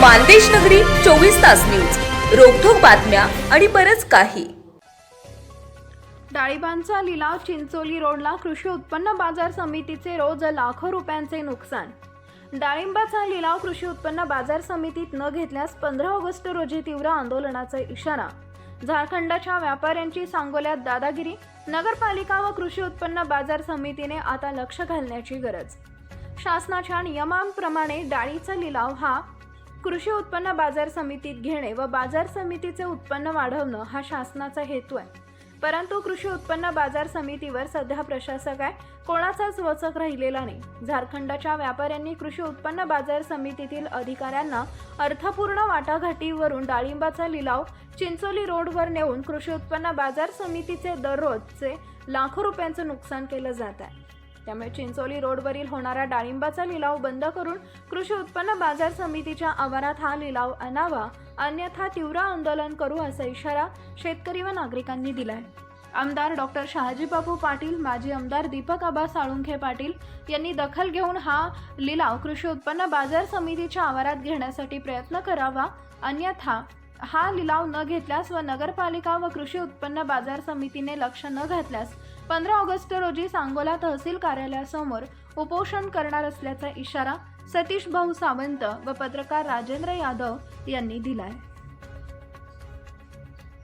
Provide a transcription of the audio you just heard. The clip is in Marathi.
मानदेश नगरी चोवीस तास न्यूज. रोखोक बातम्या आणि बरच काही. डाळिबांचा लिलाव चिंचोली रोडला कृषी उत्पन्न बाजार समितीचे रोज लाखो रुपयांचे नुकसान. डाळिंबाचा लिलाव कृषी उत्पन्न बाजार समितीत न घेतल्यास पंधरा ऑगस्ट रोजी तीव्र आंदोलनाचा इशारा. झारखंडच्या व्यापाऱ्यांची सांगोल्यात दादागिरी नगरपालिका व कृषी उत्पन्न बाजार समितीने आता लक्ष घालण्याची गरज. शासनाच्या नियमांप्रमाणे डाळीचा लिलाव हा कृषी उत्पन्न बाजार समितीत घेणे व बाजार समितीचे उत्पन्न वाढवणं हा शासनाचा हेतू आहे. परंतु कृषी उत्पन्न बाजार समितीवर सध्या प्रशासक आहे. कोणाचाच वचक राहिलेला नाही. झारखंडच्या व्यापाऱ्यांनी कृषी उत्पन्न बाजार समितीतील अधिकाऱ्यांना अर्थपूर्ण वाटाघाटीवरून डाळिंबाचा लिलाव चिंचोली रोडवर नेऊन कृषी उत्पन्न बाजार समितीचे दररोजचे लाखो रुपयांचं नुकसान केलं जात आहे. त्यामुळे चिंचोली रोडवरील होणारा डाळिंबाचा लिलाव बंद करून कृषी उत्पन्न बाजार समितीच्या आवारात हा लिलाव आणावा अन्यथा तीव्र आंदोलन करू असा इशारा शेतकरी व नागरिकांनी दिलाय. आमदार डॉक्टर शहाजीबाबू पाटील माजी आमदार दीपक आबा साळुंखे पाटील यांनी दखल घेऊन हा लिलाव कृषी उत्पन्न बाजार समितीच्या आवारात घेण्यासाठी प्रयत्न करावा अन्यथा हा लिलाव न घेतल्यास व नगरपालिका व कृषी उत्पन्न बाजार समितीने लक्ष न घातल्यास पंधरा ऑगस्ट रोजी सांगोला तहसील कार्यालयासमोर उपोषण करणार असल्याचा इशारा सतीश भाऊ सावंत व पत्रकार राजेंद्र यादव यांनी दिलाय.